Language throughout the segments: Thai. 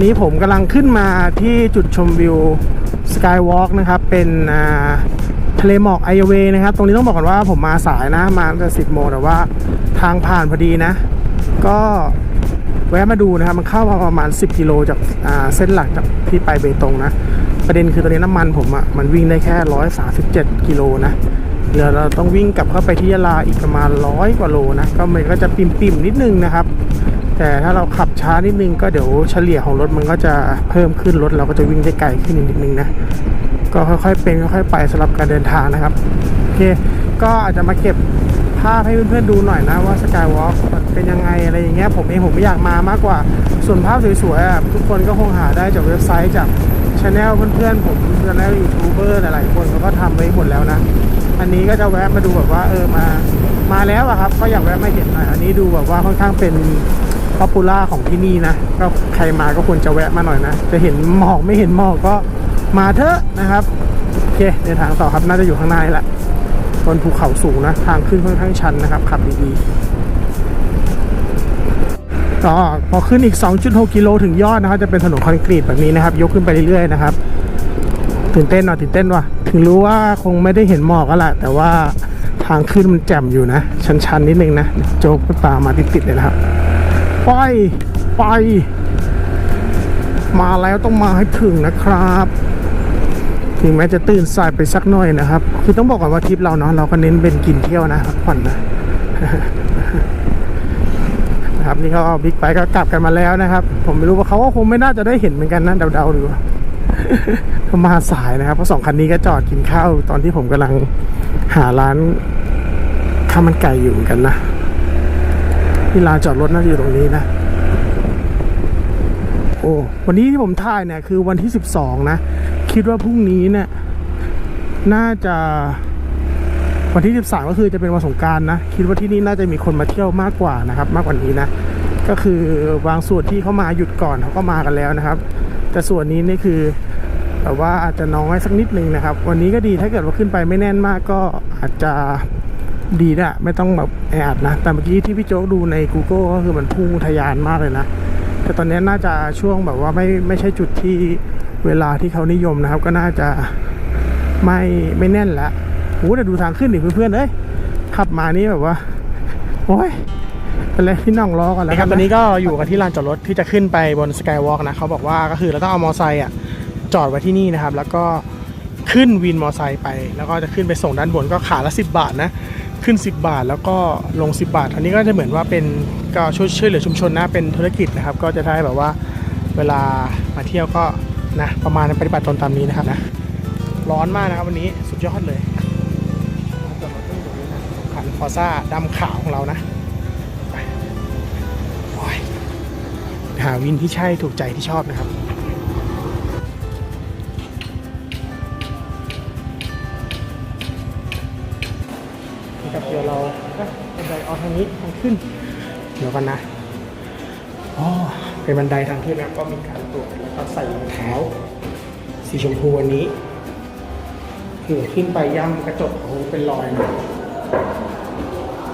อ่าตรงนี้ผมกำลังขึ้นมาที่จุดชมวิวสกายวอล์กนะครับ เป็นทะเลหมอกไอเวนะครับ ตรงนี้ต้องบอกก่อนว่าผมมาสายนะ มาตั้งแต่สิบโมงแต่ว่าทางผ่านพอดีนะ ก็แวะมาดูนะครับ มันเข้ามาประมาณ 10 กิโลจากาเส้นหลักจากที่ไปเบตงนะ ประเด็นคือตอนนี้น้ำมันผมอะ่ะ มันวิ่งได้แค่ 137 กิโลนะเดี๋ยวเราต้องวิ่งกลับเข้าไปที่ยะลาอีกประมาณร้อยกว่าโลนะ ก็มันก็จะปิ่มๆนิดนึงนะครับ แต่ถ้าเราขับช้านิดนึงก็เดี๋ยวเฉลี่ยของรถมันก็จะเพิ่มขึ้นรถเราก็จะวิ่งได้ไกลขึ้นนิดนึงนะก็ค่อยๆเป็นค่อยๆไปสำหรับการเดินทางนะครับโอเคก็อาจจะมาเก็บภาพให้เพื่อนๆดูหน่อยนะว่าสกายวอล์กเป็นยังไงอะไรอย่างเงี้ยผมเองผมไม่อยากมามากกว่า ส่วนภาพสวยๆทุกคนก็คงหาได้จากเว็บไซต์จากช anel เพื่อนๆผมช anel ยูทูบเบอร์หลายๆคนเขาก็ทำไว้หมดแล้วนะ อันนี้ก็จะแวะมาดูแบบว่าเออมามาแล้วอะครับ ก็อยากแวะมาเห็นหน่อยอันนี้ดูแบบว่าค่อนข้างเป็น ป๊อปปูล่าของที่นี่นะก็ใครมาก็ควรจะแวะมาหน่อยนะ จะเห็นหมอกไม่เห็นหมอกก็มาเถอะนะครับโอเคเดินทางต่อครับน่าจะอยู่ข้างหน้านี่แหละบนภูเขาสูงนะ ทางขึ้นค่อนข้างชันนะครับขับดีๆก็พอขึ้นอีก 2.6 กิโลถึงยอดนะครับ จะเป็นถนนคอนกรีตแบบนี้นะครับ ยกขึ้นไปเรื่อยๆนะครับตื่นเต้นหน่อยตื่นเต้นว่ะถึงรู้ว่าคงไม่ได้เห็นหมอกก็แหละแต่ว่าทางขึ้นมันแจ่มอยู่นะ ชันๆนิดนึงนะ โจ๊กก็ตามมาติดๆเลยนะครับ ไปไป มาแล้วต้องมาให้ถึงนะครับถึงแม้จะตื่นสายไปสักหน่อยนะครับ คือต้องบอกก่อนว่าทริปเราเนาะเราก็เน้นเป็นกินเที่ยวนะพักผ่อนนะนะครับนี่เขาบิ๊กไบค์ก็กลับกันมาแล้วนะครับ ผมไม่รู้ว่าเขาก็คงไม่น่าจะได้เห็นเหมือนกันนะเดาๆดูเขามาสายนะครับเพราะสองคันนี้ก็จอดกินข้าวตอนที่ผมกำลังหาร้านข้าวมันไก่อยู่เหมือนกันนะ ที่ลานจอดรถน่าจะอยู่ตรงนี้นะ โอ้วันนี้ที่ผมถ่ายเนี่ยคือวันที่ 12 นะ คิดว่าพรุ่งนี้เนี่ย น่าจะวันที่ 13 ก็คือจะเป็นวันสงการนะ คิดว่าที่นี่น่าจะมีคนมาเที่ยวมากกว่านะครับ มากกว่านี้นะ ก็คือบางส่วนที่เขามาหยุดก่อนเขาก็มากันแล้วนะครับ แต่ส่วนนี้นี่คือแบบว่าอาจจะน้อยสักนิดนึงนะครับ วันนี้ก็ดีถ้าเกิดว่าขึ้นไปไม่แน่นมากก็อาจจะ ดีนะไม่ต้องแบบแออัดนะ แต่เมื่อกี้ที่พี่โจ๊กดูใน Google ก็คือมันพุ่งทะยานมากเลยนะ แต่ตอนนี้น่าจะช่วงแบบว่าไม่ไม่ใช่จุดที่เวลาที่เขานิยมนะครับ ก็น่าจะไม่ไม่แน่นละโอ้แต่ดูทางขึ้นดิเพื่อนๆเอ้ยขับมานี่แบบว่า โอ้ยเป็นไรพี่น้องรอก่อนแล้วครับตอนนี้ก็อยู่กันที่ลานจอดรถที่จะขึ้นไปบนสกายวอล์กนะเขาบอกว่าก็คือเราต้องเอามอไซค์อะจอดไว้ที่นี่นะครับ แล้วก็ขึ้นวินมอไซค์ไป แล้วก็จะขึ้นไปส่งด้านบนก็ขาละ 10 บาทนะ ขึ้น 10 บาท แล้วก็ลง 10 บาท อันนี้ก็จะเหมือนว่าเป็นก็ช่วยช่วยเหลือชุมชนนะเป็นธุรกิจนะครับ ก็จะได้แบบว่าเวลามาเที่ยวก็นะประมาณปฏิบัติตนตามนี้นะครับนะร้อนมากนะครับวันนี้สุดยอดเลยจอดรถตู้ตรงนี้นะคันฟอซ่าดำขาวของเรานะไปโอ้ยหาวินที่ใช่ถูกใจที่ชอบนะครับ ทางนี้ทางขึ้น เดี๋ยวกันนะอ๋อเป็นบันไดทางขึ้นนะก็มีการตรวจแล้วก็ใส่รองเท้าสีชมพูอันนี้ือขึ้นไปย่ำกระจกเขาเป็นรอยนะ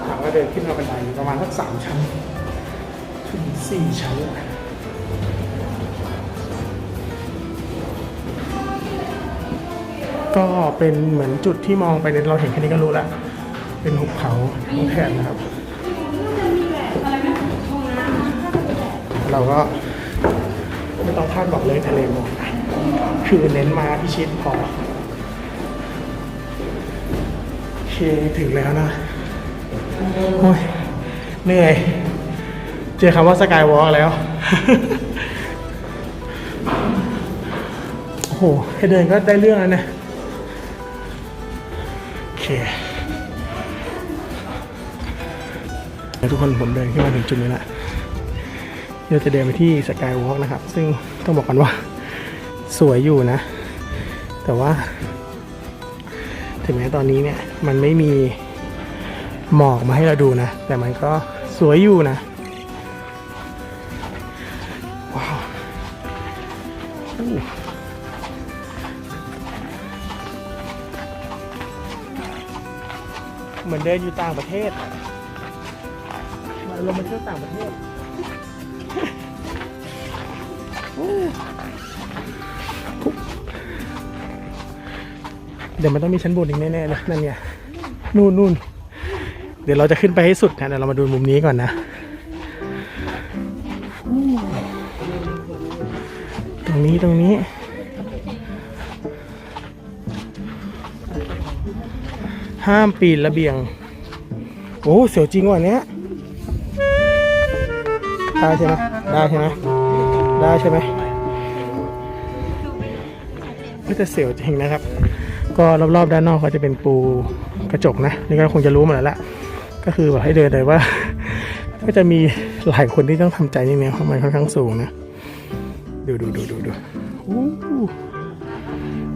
ถามว่าเดินขึ้นมาบันไดประมาณสักสามชั้น ถึงสี่ชั้น ก็เป็นเหมือนจุดที่มองไปเนี่ยเราเห็นแค่นี้ก็รู้แล้ว เป็นหุบเขาทั้งแถบนะครับ เราก็ไม่ต้องคาดหวังเลยทะเลหมอกคือเน้นมาพิชิตพอโอเคถึงแล้วนะโอ้ยเหนื่อย เจอคำว่าสกายวอล์กแล้ว โอ้โหแค่เดินก็ได้เรื่องแล้วเนะโอเคทุกคนผมเดินขึ้นมาถึงจุดนี้แล้ว เดี๋ยวจะเดินไปที่สกายวอล์กนะครับ ซึ่งต้องบอกกันว่าสวยอยู่นะ แต่ว่า ถึงแม้ตอนนี้เนี่ยมันไม่มีหมอกมาให้เราดูนะ แต่มันก็สวยอยู่นะ ว้าวเหมือนเดินอยู่ต่างประเทศเรามาเที่ยวต่างประเทศ เดี๋ยวมันต้องมีชั้นบนอีกแน่ๆเลยนั่นไงนู่นนู่นเดี๋ยวเราจะขึ้นไปให้สุดนะเดี๋ยวเรามาดูมุมนี้ก่อนนะตรงนี้ตรงนี้ห้ามปีนระเบียง โอ้เสียวจริงว่ะเนี้ยได้ใช่ไหมได้ใช่ไหม ได้ใช่ไหมก็จะเสียวจริงนะครับ ก็รอบๆด้านนอกเขาจะเป็นปูกระจกนะ นี่ก็คงจะรู้มาแล้วละก็คือแบบให้เดินเลยว่า ก็จะมีหลายคนที่ต้องทำใจนิดนึงเพราะมันค่อนข้างสูงนะ ดูดูดูดูดู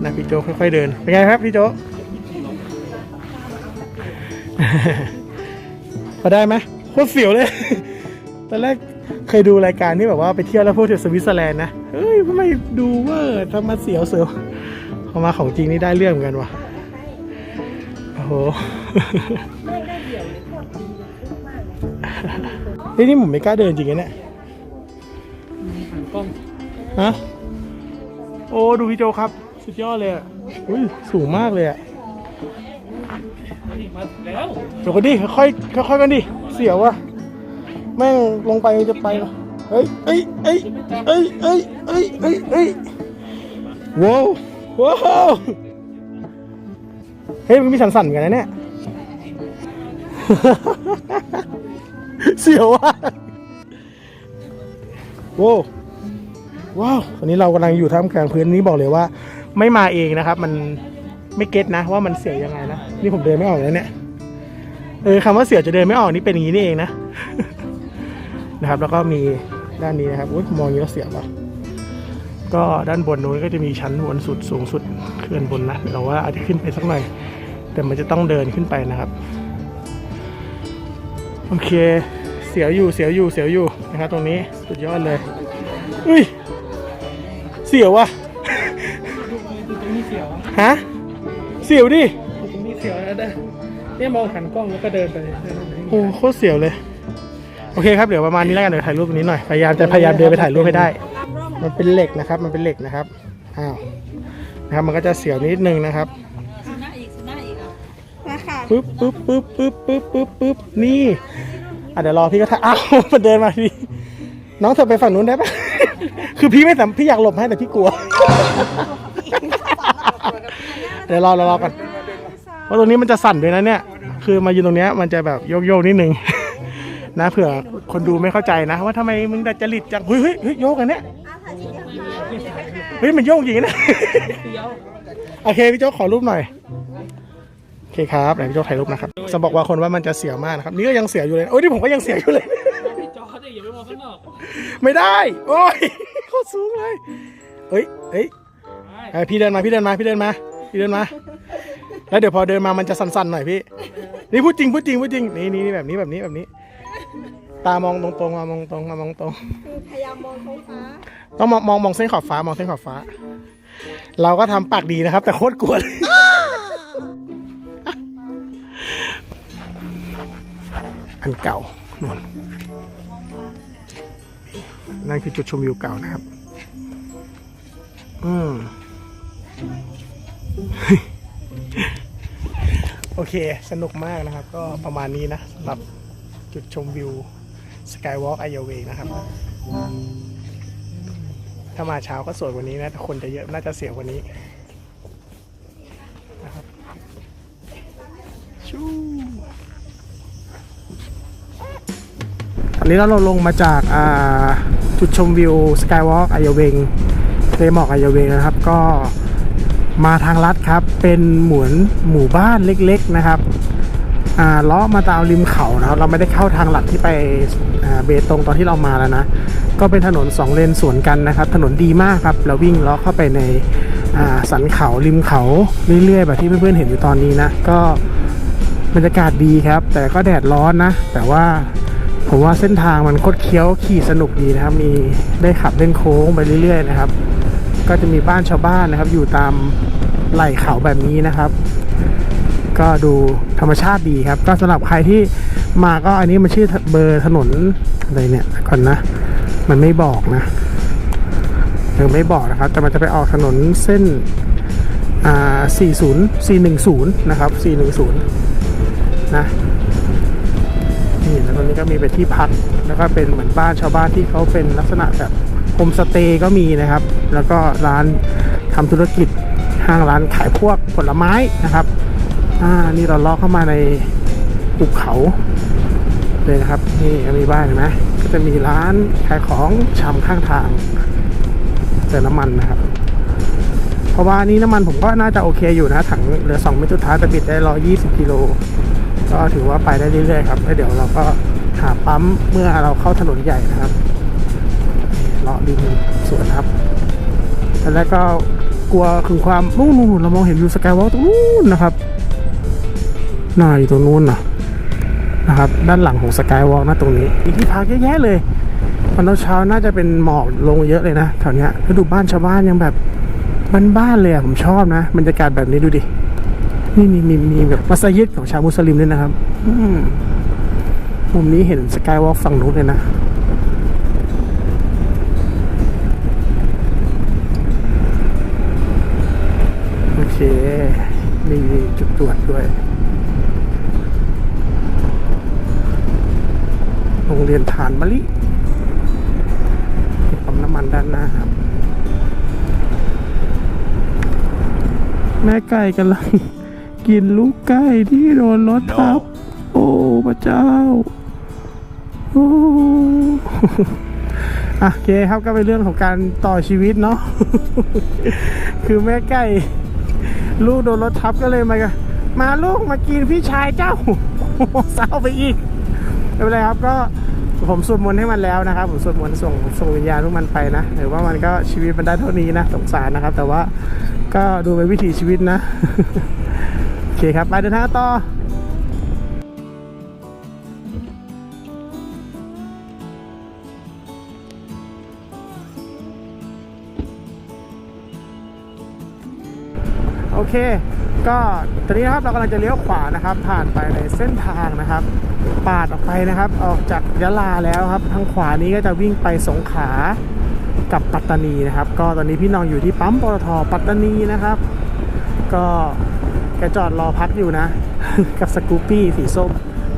นะพี่โจค่อยๆเดิน เป็นไงครับพี่โจพอได้ไหมโคตรเสียวเลย ตอนแรก เคยดูรายการที่แบบว่าไปเที่ยวแล้วพูดถึงสวิตเซอร์แลนด์นะเฮ้ยทำไมดูเว่าทำมาเสียวเสียวพอมาของจริงนี่ได้เรื่องเหมือนกันว่ะโอ้โหนี่นี่ผมไม่กล้าเดินจริงๆนะเนี่ยกล้องฮะโอ้ดูพี่โจครับ สุดยอดเลยอะอุ้ยสูงมากเลยอะมาแล้วเดี๋ยวกันดิค่อยๆค่อยๆกันดิเสียวว่ะ แม่งลงไปจะไปเหรอเฮ้ยเอ้ยเอ้ยเอ้ยเอ้ยเอ้ยเอ้ยเอ้ยว้าวว้าวเฮ้ยมันมีสั่นๆกันนะเนี่ยเสียวว่ะว้าวว้าวตอนนี้เรากำลังอยู่ท่ามกลางพื้นนี้บอกเลยว่า ไม่มาเองนะครับ มันไม่เก็ตนะ ว่ามันเสียยังไงนะ นี่ผมเดินไม่ออกเลยเนี่ยเออคำว่าเสียจะเดินไม่ออกนี่เป็นอย่างนี้นี่เองนะ นะครับ แล้วก็มีด้านนี้นะครับอุ้ยมองอย่างนี้แล้วเสียวปะก็ด้านบนนู้นก็จะมีชั้นบนสุดสูงสุดขึ้นบนนะเราว่าอาจจะขึ้นไปสักหน่อย แต่มันจะต้องเดินขึ้นไปนะครับ โอเค เสียวอยู่เสียวอยู่เสียวอยู่นะครับ ตรงนี้สุดยอดเลยอุ้ยเสียววะตรงนี้เสียวฮะเสียวดิตรงนี้เสียวนะเด้อเนี่ยมองหันกล้องแล้วก็เดินไปเดินไปโอ้โคตรเสียวเลย โอเคครับเดี๋ยวประมาณนี้แล้วกันเดี๋ยวถ่ายรูปตรงนี้หน่อยพยายามจะพยายามเดินไปถ่ายรูปให้ได้ มันเป็นเหล็กนะครับ มันเป็นเหล็กนะครับอ้าวนะครับมันก็จะเสียวนิดนึงนะครับสุนัขอีกสุนัขอีกอะมาค่ะปึ๊บปึ๊บปึ๊บปึ๊บปึ๊บปึ๊บปึ๊บนี่อะเดี๋ยวรอพี่ก็ถ่ายอ้าวมันเดินมาดิน้องเธอไปฝั่งนู้นได้ปะคือพี่ไม่สามพี่อยากหลบให้แต่พี่กลัว เดี๋ยวรอรอรอก่อนเพราะตรงนี้มันจะสั่นด้วยนะเนี่ย คือมายืนตรงเนี้ยมันจะแบบโยกโยกๆนิดนึง นะเผื่อคนดูไม่เข้าใจนะ ว่าทำไมมึงดัดจริตจังเฮ้ยเฮ้ยเฮ้ยโยกกันเนี่ยเฮ้ยมันโยกจริงนี้นะโอเคพี่โจ๊กขอรูปหน่อยโอเคครับเดี๋ยวพี่โจ๊กถ่ายรูปนะครับจะบอกว่าคนว่ามันจะเสียมากนะครับนี่ก็ยังเสียอยู่เลยโอ้ยนี่ผมก็ยังเสียอยู่เลย จอดอย่าไปมองข้างนอกไม่ได้ โอ้ยโคตรสูงเลยเฮ้ยเฮ้ยเอ้ยพี่เดินมาพี่เดินมาพี่เดินมาพี่เดินมา แล้วเดี๋ยวพอเดินมามันจะสั่นๆหน่อยพี่ นี่พูดจริงพูดจริงพูดจริงนี่นี่แบบนี้แบบนี้แบบนี้ ตามองตรงๆมามองตรงมามองตรงพยายามมองท้องฟ้า ต้องมองมองมองเส้นขอบฟ้ามองเส้นขอบฟ้า เราก็ทำปากดีนะครับ แต่โคตรกลัวเลยอันเก่านู่นนั่นคือจุดชมวิวเก่านะครับ อืม โอเค สนุกมากนะครับ ก็ประมาณนี้นะสำหรับ จุดชมวิวสกายวอล์กไอเยเวนะครับ ถ้ามาเช้าก็สวยกว่านี้นะแต่คนจะเยอะน่าจะเสียกว่านี้นะครับชูตอนนี้เราลงมาจากจุดชมวิวสกายวอล์กไอเยเวงเทหมอกไอเยเวงนะครับก็มาทางลัดครับ เป็นเหมือนหมู่บ้านเล็กๆนะครับ ลาะมาตามริมเขานะครับเราไม่ได้เข้าทางหลักที่ไปเบตงตอนที่เรามาแล้วนะ ก็เป็นถนนสองเลนสวนกันนะครับ ถนนดีมากครับ เราวิ่งเลาะเข้าไปในสันเขาริมเขาเรื่อยๆแบบที่เพื่อนๆเห็นอยู่ตอนนี้นะ ก็บรรยากาศดีครับ แต่ก็แดดร้อนนะ แต่ว่าผมว่าเส้นทางมันคดเคี้ยวขี่สนุกดีนะครับ มีได้ขับเล่นโค้งไปเรื่อยๆนะครับ ก็จะมีบ้านชาวบ้านนะครับ อยู่ตามไหล่เขาแบบนี้นะครับ ก็ดูธรรมชาติดีครับ ก็สำหรับใครที่มาก็อันนี้มันชื่อเบอร์ถนนอะไรเนี่ยก่อนนะ มันไม่บอกนะรือไม่บอกนะครับ แต่มันจะไปออกถนนเส้นอ่า40 410 นะครับ 410 นะนี่แล้วตรงนี้ก็มีเป็นที่พัก แล้วก็เป็นเหมือนบ้านชาวบ้านที่เขาเป็นลักษณะแบบโฮมสเตย์ก็มีนะครับ แล้วก็ร้านทำธุรกิจห้างร้านขายพวกผลไม้นะครับ อ่า นี่เราลาะเข้ามาในภูเขาเลยนะครับ นี่มีบ้านเห็นไหมก็จะมีร้านขายของชำข้างทางเติมน้ำมันนะครับ เพราะว่านี่น้ำมันผมก็น่าจะโอเคอยู่นะ ถังเหลือ2เมตรสุดท้ายแต่บิดได้ 120กิโล ก็ถือว่าไปได้เรื่อยๆครับแล้วเดี๋ยวเราก็หาปั๊มเมื่อเราเข้าถนนใหญ่นะครับเลาะริมสวนครับแล้วก็กลัวถึงความนู่นๆเรามองเห็นวิวสกายวอล์กตรงนู้นนะครับ น่าอยู่ตรงนู้นนะนะครับ ด้านหลังของสกายวอล์กนะตรงนี้มีที่พักเยอะแยะเลยตอนเช้าน่าจะเป็นหมอกลงเยอะเลยนะแถวนี้แล้วดูบ้านชาวบ้านยังแบบบ้านๆเลยอะผมชอบนะบรรยากาศแบบนี้ดูดินี่มีมีมีแบบมัสยิดของชาวมุสลิมด้วยนะครับมุมนี้เห็นสกายวอล์กฝั่งนู้นเลยนะโอเคมีจุดตรวจด้วย โรงเรียนฐานมะลิปั๊มน้ำมันด้านหน้าครับ แม่ไก่กำลังกินลูกไก่ที่โดนรถทับ โอ้พระเจ้า โอ้อะโอเคครับก็เป็นเรื่องของการต่อชีวิตเนาะ คือแม่ไก่ลูกโดนรถทับก็เลยมามาลูกมากินพี่ชายเจ้าเศร้าไปอีก ไม่เป็นไรครับก็ผมสวดมนต์ให้มันแล้วนะครับ ผมสวดมนต์ส่งส่งวิญญาณพวกมันไปนะหรือว่ามันก็ชีวิตมันได้เท่านี้นะสงสารนะครับ แต่ว่าก็ดูเป็นวิถีชีวิตนะ โอเคครับ ไปเดินทางต่อโอเค ก็ตอนนี้นะครับเรากำลังจะเลี้ยวขวานะครับ ผ่านไปในเส้นทางนะครับ ปาดออกไปนะครับ ออกจากยะลาแล้วครับ ทางขวานี้ก็จะวิ่งไปสงขลากับปัตตานีนะครับ ก็ตอนนี้พี่น้องอยู่ที่ปั๊มปตทปัตตานีนะครับ ก็แกจอดรอพักอยู่นะ กับสกูปปี้สีส้ม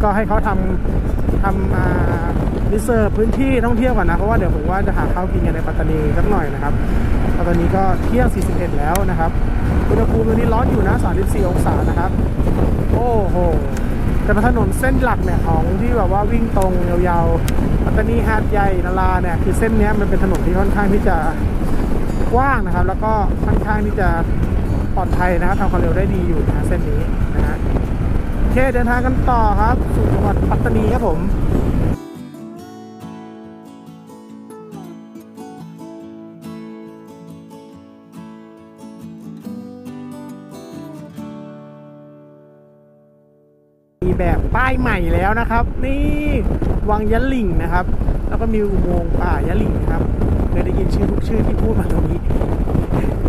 ก็ให้เขาทำทำอ่ารีเซิร์ฟพื้นที่ท่องเที่ยวก่อนนะ เพราะว่าเดี๋ยวผมว่าจะหาข้าวกินกันในปัตตานีสักหน่อยนะครับตอนนี้ก็เที่ยง41 แล้วนะครับ อุณหภูมิตอนนี้ร้อนอยู่นะ 34 องศานะครับ โอ้โห แต่ถนนเส้นหลักเนี่ยของที่แบบว่าวิ่งตรงยาวๆปัตตานีหาดใหญ่นาราเนี่ยคือเส้นนี้มันเป็นถนนที่ค่อนข้างที่จะกว้างนะครับ แล้วก็ค่อนข้างที่จะปลอดภัยนะครับทำความเร็วได้ดีอยู่นะเส้นนี้นะฮะโอเคเดินทางกันต่อครับสู่จังหวัดปัตตานีครับผม แบบป้ายใหม่แล้วนะครับ นี่วังยะหลิงนะครับ แล้วก็มีอุโมงค์ป่ายะหลิงครับเคยได้ยินชื่อทุกชื่อที่พูดมาตรงนี้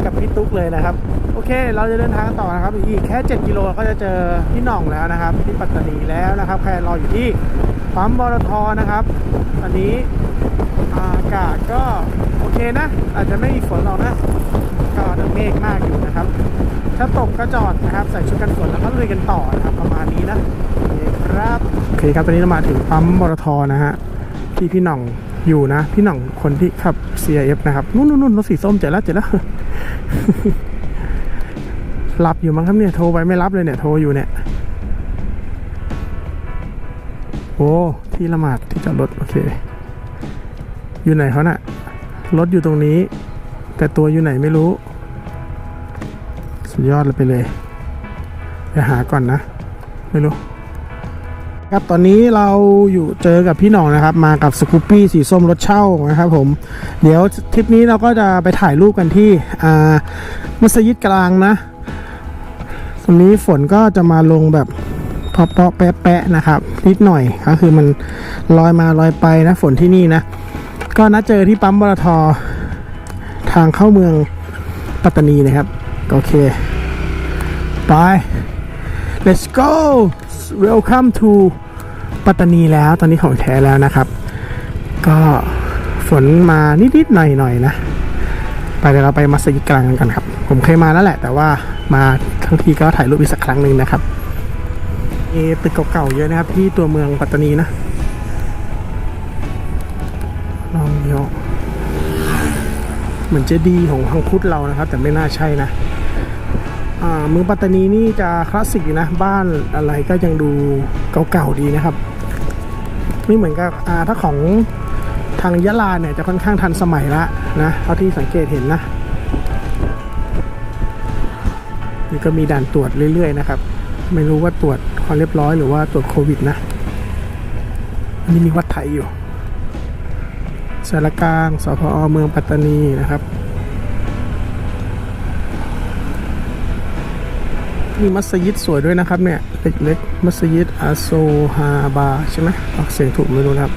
กับพี่ตุ๊กเลยนะครับ โอเค เราจะเดินทางต่อนะครับ อีกแค่ 7 กิโลก็จะเจอพี่หน่องแล้วนะครับ ที่ปัตตานีแล้วนะครับใครรออยู่ที่ปั๊มบรทนะครับตอนนี้อากาศก็โอเคนะ อาจจะไม่มีฝนหรอกนะก็เมฆมากอยู่นะครับ ถ้าตกก็จอดนะครับ ใส่ชุดกันฝนแล้วก็ลุยกันต่อนะครับประมาณนี้นะโอเคครับโอเคครับตอนนี้เรามาถึงปั๊มบรทนะฮะที่พี่หน่องอยู่นะ พี่หน่องคนที่ขับ CIF นะครับนู่นนู่นนู่นรถสีส้มเจอแล้วเจอแล้วหลับอยู่มั้งครับเนี่ยโทรไปไม่รับเลยเนี่ยโทรอยู่เนี่ยโอ้ที่ละหมาดที่จอดรถโอเค อยู่ไหนเขาน่ะรถอยู่ตรงนี้ แต่ตัวอยู่ไหนไม่รู้ สุดยอดเลยไปเลยไปหาก่อนนะ ไม่รู้ ครับตอนนี้เราอยู่เจอกับพี่หน่องนะครับ มากับสกูปปี้สีส้มรถเช่านะครับผม เดี๋ยวทริปนี้เราก็จะไปถ่ายรูปกันที่อ่ามัสยิดกลางนะตรงนี้ฝนก็จะมาลงแบบเพาะเปาะแปะแปะนะครับ นิดหน่อยก็คือมันลอยมาลอยไปนะ ฝนที่นี่นะ ก็นัดเจอที่ปั๊มบรททางเข้าเมืองปัตตานีนะครับ โอเค ไป let's go welcome to ปัตตานีแล้วตอนนี้ของแท้แล้วนะครับ ก็ฝนมานิดๆหน่อยๆนะ ไปเดี๋ยวเราไปมัสยิดกลางกันครับ ผมเคยมาแล้วแหละ แต่ว่ามาทั้งทีก็ถ่ายรูปอีกสักครั้งหนึ่งนะครับมีตึกเก่าๆเยอะนะครับ ที่ตัวเมืองปัตตานีนะลองยอเหมือนเจดีย์ของทางพุทธเรานะครับ แต่ไม่น่าใช่นะ เมืองปัตตานีนี่จะคลาสสิกอยู่นะ บ้านอะไรก็ยังดูเก่าๆดีนะครับ ไม่เหมือนกับถ้าของทางยะลาเนี่ยจะค่อนข้างทันสมัยละนะเท่าที่สังเกตเห็นนะนี่ก็มีด่านตรวจเรื่อยๆนะครับ ไม่รู้ว่าตรวจความเรียบร้อยหรือว่าตรวจโควิดนะอันนี้มีวัดไทยอยู่สารกลางสพอเมืองปัตตานีนะครับ มีมัสยิดสวยด้วยนะครับเนี่ยเล็กๆมัสยิดอาโซฮาบาใช่ไหมออกเสียงถูกไม่รู้นะครับ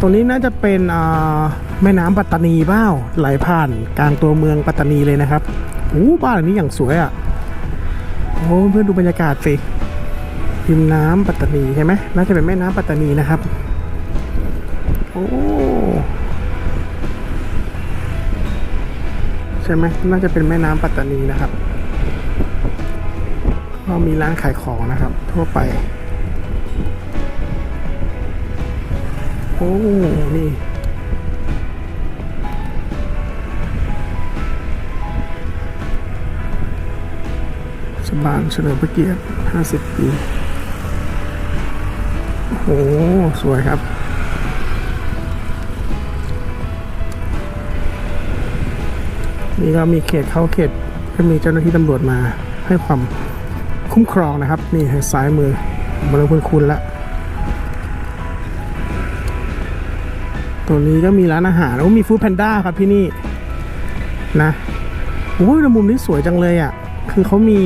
ตรงนี้น่าจะเป็นอ่าแม่น้ำปัตตานีบ้าวไหลผ่านกลางตัวเมืองปัตตานีเลยนะครับอู้บ้านหลังนี้อย่างสวยอะ่ะโอ้เพื่อนดูบรรยากาศสิริมน้ำปัตตานีใช่ไหมน่าจะเป็นแม่น้ำปัตตานีนะครับโอ้ใช่ไหมน่าจะเป็นแม่น้ำปัตตานีนะครับ ก็มีร้านขายของนะครับ ทั่วไป โอ้ นี่สบานเฉลิมพระเกียรติ 50 ปี โอ้โสวยครับนี่ก็มีเขตเข้าเขตก็มีเจ้าหน้าที่ตำรวจมาให้ความ คุ้มครองนะครับ นี่ทางซ้ายมือมาเริ่มคุ้นๆแล้วตัวนี้ก็มีร้านอาหารแล้วมีฟู้ดแพนด้าครับที่นี่นะโอ้ยมุมนี้สวยจังเลยอะ คือเขามี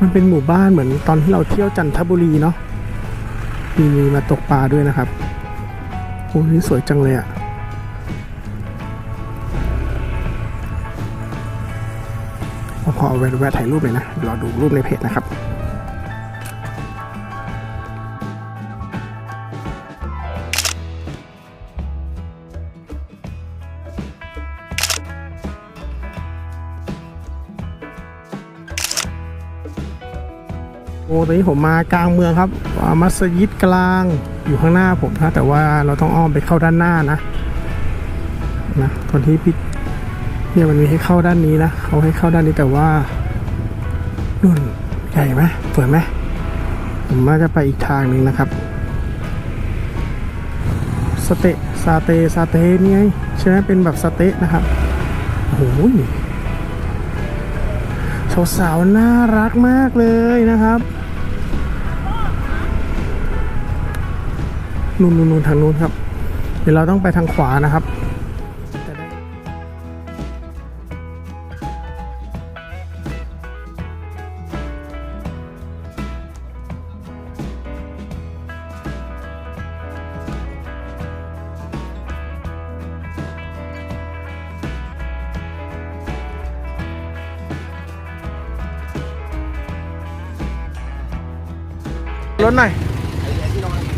มันเป็นหมู่บ้านเหมือนตอนที่เราเที่ยวจันทบุรีเนาะมีมีมาตกปลาด้วยนะครับโอ้นี่สวยจังเลยอะ เอาแวะถ่ายรูปเลยนะรอดูรูปในเพจนะครับโอ้ตอนนี้ผมมากลางเมืองครับมัสยิดกลางอยู่ข้างหน้าผมนะ แต่ว่าเราต้องอ้อมไปเข้าด้านหน้านะนะตอนที่พี่ เนี่ยมันมีให้เข้าด้านนี้นะเขาให้เข้าด้านนี้แต่ว่านุ่นใหญ่ไหมสวยไหมผมว่าจะไปอีกทางหนึ่งนะครับสเต๊ะซาเตซาเตนี่ไงใช่ไหมเป็นแบบสเต๊ะนะครับโอ้โหสาวๆน่ารักมากเลยนะครับนู่นนู่นๆๆทางนู้นครับ เดี๋ยวเราต้องไปทางขวานะครับ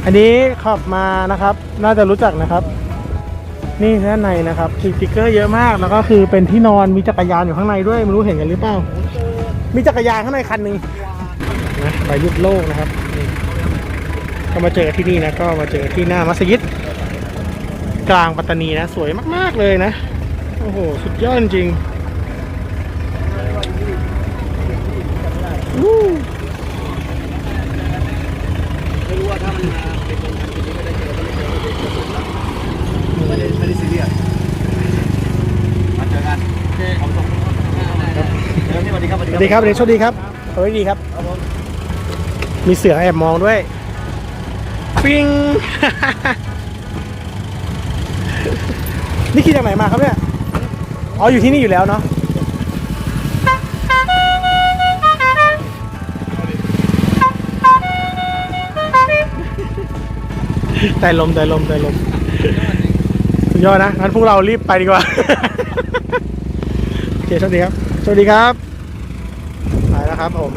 อันนี้ขับมานะครับ น่าจะรู้จักนะครับ นี่ด้านในนะครับสติ๊กเกอร์เยอะมากแล้วก็คือเป็นที่นอนมีจักรยานอยู่ข้างในด้วยไม่รู้เห็นกันหรือเปล่ามีจักรยานข้างในคันหนึ่งนะใบยุดโลกนะครับก็มาเจอที่นี่นะก็มาเจอที่หน้ามัสยิด กลางปัตตานีนะ สวยมาก ๆ เลยนะ โอ้โห สุดยอดจริงวู้ ไม่รู้ว่าถ้ามันมาเป็นคนทำนี้ไม่ได้เจอก็ไม่เจอไม่ได้ไม่ได้ซีเรียสมาเจอกันเอาส่งเดี๋ย วนี่สวัสดีครับสวัสดีครับเดี๋ยวโชคดีครับเฮ้ยดีครับ มีเสือแอบมองด้วย ปิงนี่ขี่จากไหนมาครับเนี่ย อ๋ออยู่ที่นี่อยู่แล้วเนาะ แต่ลมแต่ลมแต่ลมสุดยอดนะงั้นพวกเรารีบไปดีกว่า โอเคสวัสดีครับสวัสดีครับไปแล้ว ครับผม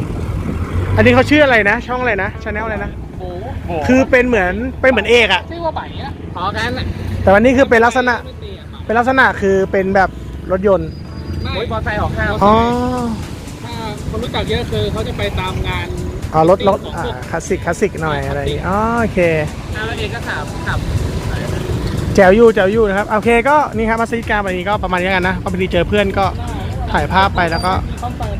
อันนี้เขาชื่ออะไรนะ ช่องอะไรนะชาแนลอะไรนะ โอ้โหคือเป็นเหมือนเป็นเหมือนเอกอะชื่อว่าใบอะพอกันอะแต่วันนี้คือเป็นลักษณะไม่ตีอะเป็นลักษณะคือเป็นแบบรถยนต์ไม่โอ้ยมอไซค์ออกข้างอ๋อถ้าคนรู้จักเยอะคือเขาจะไปตามงานอ๋อรถรถอ่าคลาสสิกคลาสสิกหน่อยอะไรอย่างงี้อ๋อโอเคแล้วเองก็ขับขับแจวอยู่แจวอยู่นะครับโอเคก็นี่ครับมาซีการวันนี้ก็ประมาณนี้กันนะก็พอดีเจอเพื่อนก็ ถ่ายภาพไปแล้วก็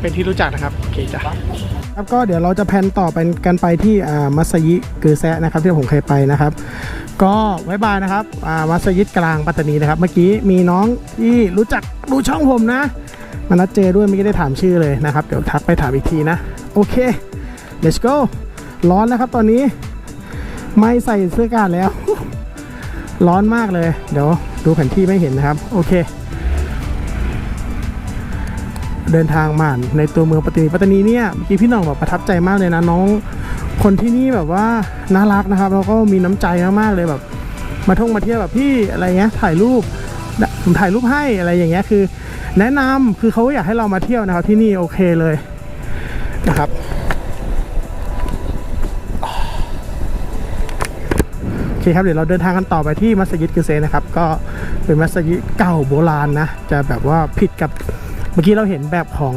เป็นที่รู้จักนะครับโอเคจ้ะครับก็เดี๋ยวเราจะแพนต่อไปกันไปที่อ่ามัสยิดกือแซะนะครับที่ผมเคยไปนะครับ ก็ไว้บายนะครับอ่ามัสยิดกลางปัตตานีนะครับ เมื่อกี้มีน้องที่รู้จักดูช่องผมนะมานัดเจอด้วยไม่ได้ถามชื่อเลยนะครับ เดี๋ยวทักไปถามอีกทีนะ โอเค let's go ร้อนนะครับตอนนี้ ไม่ใส่เสื้อกันแล้ว ร้อนมากเลย เดี๋ยวดูแผนที่ไม่เห็นนะครับ โอเค เดินทางมาในตัวเมืองปัตตานีปัตตานีเนี่ยเมื่อกี้พี่หน้องแบอกประทับใจมากเลยนะน้อง คนที่นี่แบบว่าน่ารักนะครับแล้วก็มีน้ำใจมากๆเลยแบบ มาท่องมาเที่ยวแบบพี่อะไรเงี้ยถ่ายรูปผมถ่ายรูปให้อะไรอย่างเงี้ยคือ แนะนำคือเขาอยากให้เรามาเที่ยวนะครับที่นี่โอเคเลยนะครับโอเคครับเดี๋ยวเราเดินทางกันต่อไปที่มัสยิดกิเซนะครับ ก็เป็นมัสยิดเก่าโบราณนะ จะแบบว่าผิดกับ มื่อกี้เราเห็นแบบของ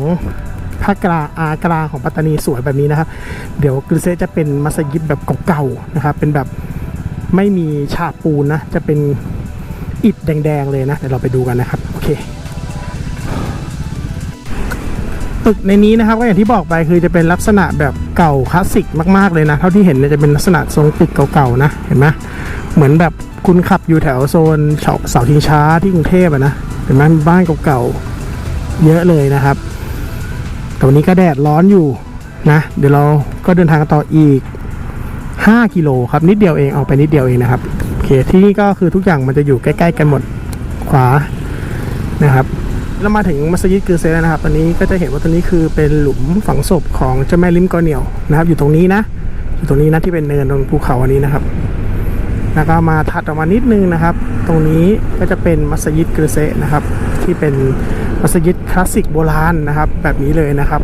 ภาคกลางอากลางของปัตตานีสวยแบบนี้นะครับ เดี๋ยวกิเซจะเป็นมัสยิดแบบเก่าๆนะครับ เป็นแบบไม่มีฉาบปูนนะ จะเป็นอิฐแดงๆเลยนะ เดี๋ยวเราไปดูกันนะครับ โอเค ตึกในนี้นะครับก็อย่างที่บอกไปคือจะเป็นลักษณะแบบเก่าคลาสสิกมากๆเลยนะ เท่าที่เห็นเนี่ยจะเป็นลักษณะทรงตึกเก่าๆนะ เห็นไหมเหมือนแบบคุณขับอยู่แถวโซนเสาเสาชิงช้าที่กรุงเทพอะนะ เห็นไหมมีบ้านเก่าๆ เยอะเลยนะครับ แต่วันนี้ก็แดดร้อนอยู่นะ เดี๋ยวเราก็เดินทางกันต่ออีก 5 กิโลครับนิดเดียวเองออกไปนิดเดียวเองนะครับโอเคที่นี่ก็คือทุกอย่างมันจะอยู่ใกล้ ๆ กันหมดขวานะครับแล้วมาถึงมัสยิดกือเซแล้วนะครับตอนนี้ก็จะเห็นว่าตรงนี้คือเป็นหลุมฝังศพของเจ้าแม่ลิมกอเหนียวนะครับ อยู่ตรงนี้นะ อยู่ตรงนี้นะที่เป็นเนินตรงภูเขาอันนี้นะครับแล้วก็มาถัดออกมานิดนึงนะครับ ตรงนี้ก็จะเป็นมัสยิดกือเซนะครับ ที่เป็นมัสยิดคลาสสิกโบราณนะครับ แบบนี้เลยนะครับ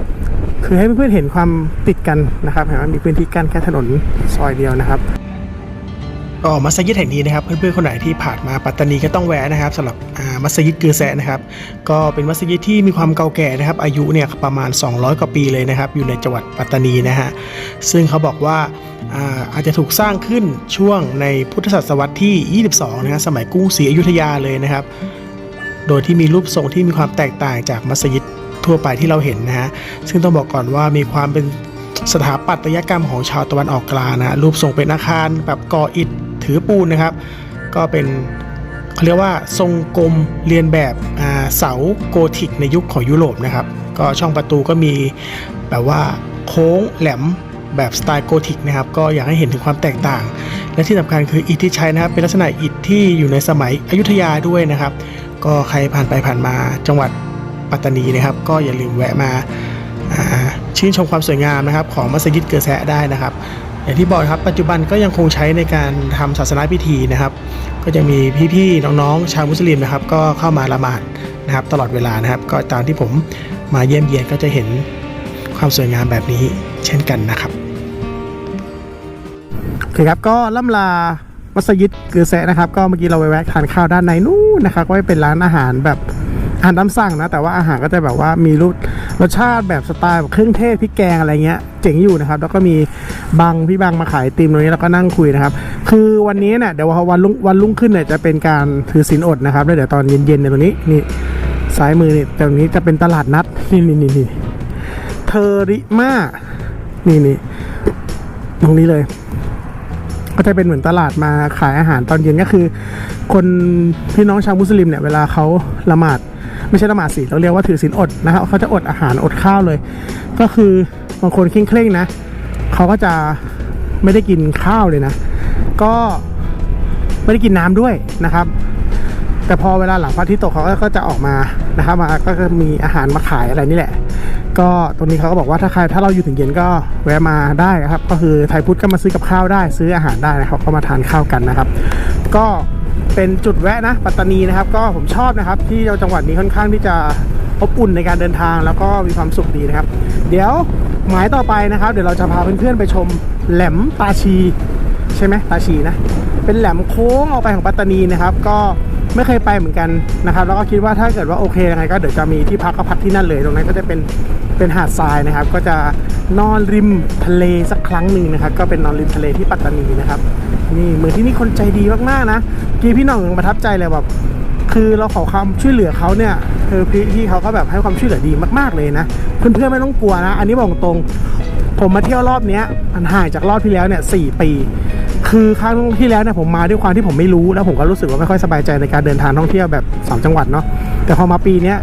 คือให้เพื่อนๆเห็นความติดกันนะครับเห็นไหมมีพื้นที่กั้นแค่ถนนซอยเดียวนะครับก็มัสยิดแห่งนี้นะครับเพื่อนๆคนไหนที่ผ่านมาปัตตานีก็ต้องแวะนะครับสำหรับมัสยิดกือแซะนะครับ ก็เป็นมัสยิดที่มีความเก่าแก่นะครับ อายุเนี่ยประมาณ 200 กว่าปีเลยนะครับ อยู่ในจังหวัดปัตตานีนะฮะซึ่งเขาบอกว่าอาอาจจะถูกสร้างขึ้นช่วงในพุทธศตวรรษที่ 22 นะฮะสมัยกรุงศรีอยุธยาเลยนะครับ โดยที่มีรูปทรงที่มีความแตกต่างจากมัสยิดทั่วไปที่เราเห็นนะฮะซึ่งต้องบอกก่อนว่ามีความเป็นสถาปัตยกรรมของชาวตะวันออกกลางนะรูปทรงเป็นอาคารแบบก่ออิฐถือปูนนะครับ ก็เป็นเขาเรียกว่าทรงกลมเรียนแบบเสาโกธิกในยุคของยุโรปนะครับ ก็ช่องประตูก็มีแบบว่าโค้งแหลม แบบสไตล์โกธิกนะครับก็อยากให้เห็นถึงความแตกต่าง และที่สำคัญคืออิฐที่ใช้นะครับเป็นลักษณะอิฐที่อยู่ในสมัยอยุธยาด้วยนะครับ ก็ใครผ่านไปผ่านมาจังหวัดปัตตานีนะครับ ก็อย่าลืมแวะมาาชื่นชมความสวยงามนะครับ ของมัสยิดเกือแซะได้นะครับ อย่างที่บอกครับปัจจุบันก็ยังคงใช้ในการทำศาสนาพิธีนะครับ ก็จะมีพี่ๆน้องๆชาวมุสลิมนะครับ ก็เข้ามาละหมาดนะครับ ตลอดเวลานะครับ ก็ตามที่ผมมาเยี่ยมเยียนก็จะเห็นความสวยงามแบบนี้ เช่นกันนะครับโอเคครับก็ล่ำลามัสยิดกือแซะนะครับก็เมื่อกี้เราไปแวะทานข้าวด้านในนู้นนะครับก็เป็นร้านอาหารแบบอาหารตามสั่งนะ แต่ว่าอาหารก็จะแบบว่ามีรสรสชาติแบบสไตล์แบบเครื่องเทศพริกแกงอะไรเงี้ยเจ๋งอยู่นะครับ แล้วก็มีบังพี่บังมาขายติมตรงนี้แล้วก็นั่งคุยนะครับ คือวันนี้เนี่ยเดี๋ยววันรุ่งวันรุ่งขึ้นเนี่ยจะเป็นการถือศีลอดนะครับแล้วเดี๋ยวตอนเย็นๆในตรงนี้นี่ซ้ายมือนี่ตรงนี้จะเป็นตลาดนัดนี่นี่นี่เทอริมา นี่นี่ตรงนี้เลย ก็จะเป็นเหมือนตลาดมาขายอาหารตอนเย็นก็คือ คนพี่น้องชาวมุสลิมเนี่ยเวลาเขาละหมาด ไม่ใช่ละหมาดสิเราเรียกว่าถือศีลอดนะครับเขาจะอดอาหารอดข้าวเลย ก็คือบางคนเคร่งๆนะเขาก็จะไม่ได้กินข้าวเลยนะ ก็ไม่ได้กินน้ำด้วยนะครับ แต่พอเวลาหลังพระอาทิตย์ตกเขาก็จะออกมานะครับมาก็จะมีอาหารมาขายอะไรนี่แหละ ก็ตรงนี้เขาก็บอกว่าถ้าใครถ้าเราอยู่ถึงเย็นก็แวะมาได้นะครับ ก็คือไทยพุทธก็มาซื้อกับข้าวได้ ซื้ออาหารได้นะครับก็มาทานข้าวกันนะครับ ก็เป็นจุดแวะนะปัตตานีนะครับ ก็ผมชอบนะครับ ที่จังหวัดนี้ค่อนข้างที่จะอบอุ่นในการเดินทางแล้วก็มีความสุขดีนะครับ เดี๋ยวหมายต่อไปนะครับ เดี๋ยวเราจะพาเพื่อนๆไปชมแหลมตาชี ใช่ไหมตาชีนะ เป็นแหลมโค้งออกไปของปัตตานีนะครับ ก็ ไม่เคยไปเหมือนกันนะครับ แล้วก็คิดว่าถ้าเกิดว่าโอเคยังไงก็เดี๋ยวจะมีที่พักก็พักที่นั่นเลย ตรงนั้นก็จะเป็นเป็นหาดทรายนะครับ ก็จะนอนริมทะเลสักครั้งหนึ่งนะครับ ก็เป็นนอนริมทะเลที่ปัตตานีนะครับ นี่เหมืองที่นี่คนใจดีมากๆนะกีพี่น่องประทับใจเลยแบบคือเราขอความช่วยเหลือเขาเนี่ยคือพี่พี่เขาก็แบบให้ความช่วยเหลือดีมากๆเลยนะเพื่อนๆไม่ต้องกลัวนะ อันนี้บอกตรงผมมาเที่ยวรอบเนี้ยมันห่างจากรอบที่แล้วเนี่ยสปี คือครั้งที่แล้วเนี่ยผมมาด้วยความที่ผมไม่รู้แล้วผมก็รู้สึกว่าไม่ค่อยสบายใจในการเดินทางท่องเที่ยวแบบสามจังหวัดเนาะแต่พอมาปีเนี้ย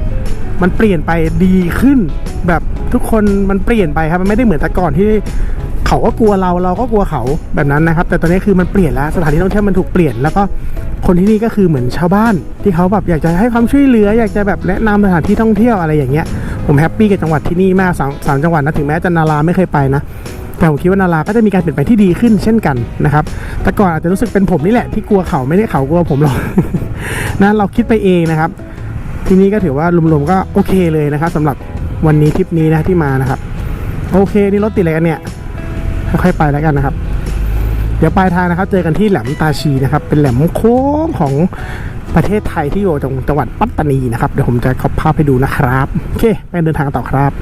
มันเปลี่ยนไปดีขึ้น แบบทุกคนมันเปลี่ยนไปครับมันไม่ได้เหมือนแต่ก่อนที่เขาก็กลัวเราเราก็กลัวเขาแบบนั้นนะครับ แต่ตอนนี้คือมันเปลี่ยนแล้วสถานที่ท่องเที่ยวมันถูกเปลี่ยนแล้วก็คนที่นี่ก็คือเหมือนชาวบ้าน ที่เขาแบบอยากจะให้ความช่วยเหลือ อยากจะแบบแนะนำสถานที่ท่องเที่ยวอะไรอย่างเงี้ยผมแฮปปี้กับจังหวัดที่นี่มากสามสามจังหวัดนะถึงแม้จะนาราไม่เคยไปนะ แต่ผมคิดว่านาราก็จะมีการเปลี่ยนแปที่ดีขึ้นเช่นกันนะครับแต่ก่อนอาจจะรู้สึกเป็นผมนี่แหละที่กลัวเขาไม่ได้เขากลัวผมหรอกนะเราคิดไปเองนะครับ ทีนี้ก็ถือว่ารวมๆก็โอเคเลยนะครับสำหรับวันนี้ทริปนี้นะที่มานะครับ โอเคนี่รถติดอะไรกันเนี่ยค่อยๆไปแล้วกันนะครับเดี๋ยวปลายทางนะครับ เจอกันที่แหลมตาชีนะครับ เป็นแหลมโค้งของประเทศไทยที่อยู่ตรงจังหวัดปัตตานีนะครับ เดี๋ยวผมจะขอภาพให้ดูนะครับ โอเคไปเดินทางต่อครับ